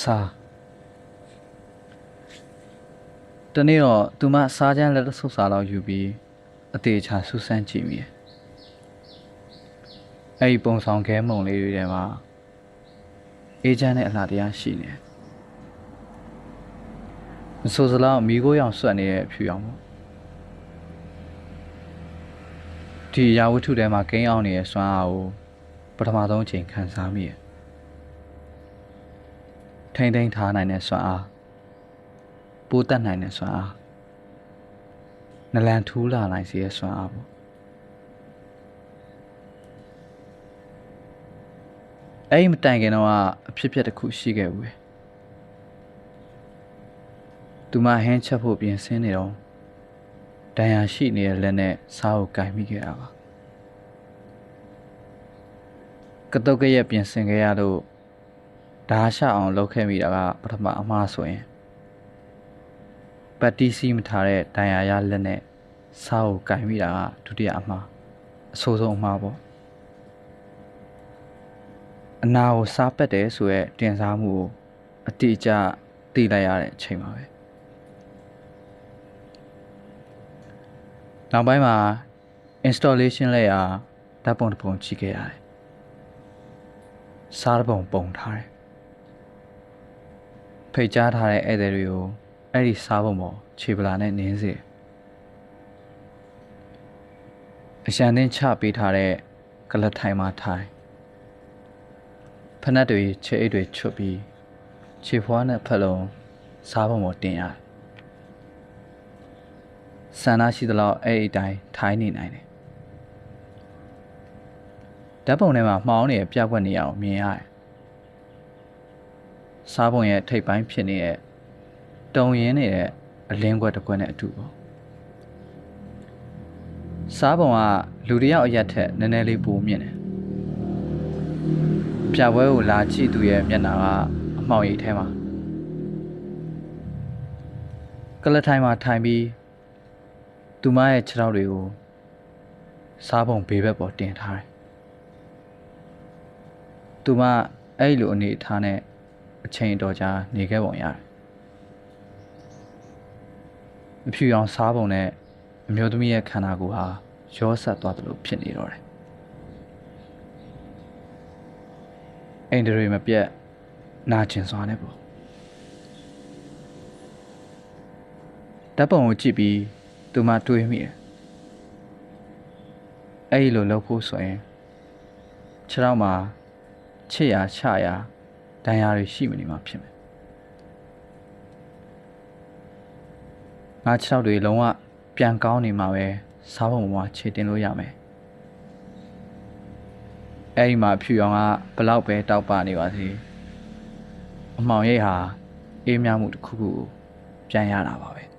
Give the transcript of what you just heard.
စားတနေ့တော့သူမစားချမ်းလက်ဆုပ်စာလောက်ယူပြီးအသေးချာဆူဆန်းကြည့်မိတယ်အဲ့ဒီပုံဆောင်ခဲမုံလေးတွေထဲမှာအေးချမ်းတဲ့အလှတရားရှိနေတယ်မဆိုစလောက်မိခိုးရောင်ဆွတ်နေတဲ့အဖြူရောင်ပေါ့ဒီအရာဝတ္ထုထဲမှာကိန်းအောင်နေတဲ့စွမ်းအားကိုပထမဆုံးအချိန်ခံစားမိတယ် ထိမ့်သိမ့်ထားနိုင်တဲ့စွမ်းအားပိုးတက်နိုင်တဲ့စွမ်းအားနလန်ထူးလာနိုင်စေတဲ့စွမ်းအားပေါ့အဲ့ဒီမတိုင်ခင်တော့အဖြစ်အပျက်တစ်ခုရှိခဲ့ဘူးပဲသူမဟင်းချက်ဖို့ပြင်ဆင်နေတော့ဒဏ်ရာရှိနေတဲ့လက်နဲ့စားကိုကင်မိခဲ့တာပါကတုတ်ကရက်ပြင်ဆင်ခဲ့ရလို့ ဓာရှအောင်လုပ်ခဲ့မိတာကပထမအမှားဆိုရင်ပတ်တီးစီးမထားတဲ့ဒဏ်ရာရလက်နဲ့စားကိုကင်မိတာကဒုတိယအမှားအဆိုးဆုံးအမှားပေါ့အနာကိုစားပက်တယ်ဆိုရက်တင်စားမှုကိုအတိအကျသိလိုက်ရတဲ့အချိန်ပါပဲနောက်ပိုင်းမှာ installation လဲရာဓာတ်ပုံတစ်ပုံကြည့်ခဲ့ရတယ်စားတစ်ပုံပုံထားတယ် ဖိတ်ကြားထားတဲ့ဧည့်သည်တွေကိုအဲ့ဒီစားပုံပေါ်ခြေပလာနဲ့နင်းစေတယ်အရှန်သင်းချပေးထားတဲ့ကလတ်ထိုင်မှာထိုင်ဖနက်တွေခြေအိတ်တွေချွတ်ပြီးခြေဖွားနဲ့ဖက်လုံးစားပုံပေါ်တင်ရတယ်ဆန္ဒရှိသလောက်အဲ့ဒီအတိုင်းထိုင်းနေနိုင်တယ်ဓာတ်ပုံထဲမှာမှောင်းနေတဲ့ပြကွက်နေရအောင်မြင်ရတယ် စားပုံရဲ့ထိပ်ပိုင်းဖြစ်နေတဲ့တုံရင်းနေတဲ့အလင်းကွက်တစ်ကွက်နဲ့အတူပေါ့စားပုံကလူတစ်ယောက်အရက်ထက်နည်းနည်းလေးပိုမြင့်တယ်ပြပွဲကိုလာကြည့်သူရဲ့မျက်နှာကအမှောင်ရိပ်ထဲမှာကလထိုင်မှာထိုင်ပြီးသူမရဲ့ခြေထောက်တွေကိုစားပုံဘေးဘက်ပေါ်တင်ထားတယ်သူမအဲ့လိုအနေအထားနဲ့ အချိန်အတော်ကြာနေခဲ့ပုံရတယ်အဖြူရောင်စားပုံနဲ့အမျိုးသမီးရဲ့ခန္ဓာကိုယ်ဟာရောဆက်သွားတယ်လို့ဖြစ်နေတော့တယ်အိမ်တွေမပြတ်နာကျင်စွာနဲ့ပေါ့ဓာတ်ပုံကိုကြည့်ပြီးသူမတွေးမိတယ်အဲ့ဒီလိုလုပ်ဖို့ဆိုရင်ခြေထောက်မှာချစ်ရာချရာ ဒဏ်ရာတွေရှိမနေမှာဖြစ်မယ်ငါခြေထောက်တွေလုံးဝပြန်ကောင်းနေမှာပဲစားပုံပေါ်မှာခြေတင်လို့ရမယ်အဲ့ဒီမှာဖြူရောင်ကဘလောက်ပဲတောက်ပနေပါစေအမှောင်ရိပ်ဟာအေးမြမှုတစ်ခုခုကိုပြန်ရတာပါပဲ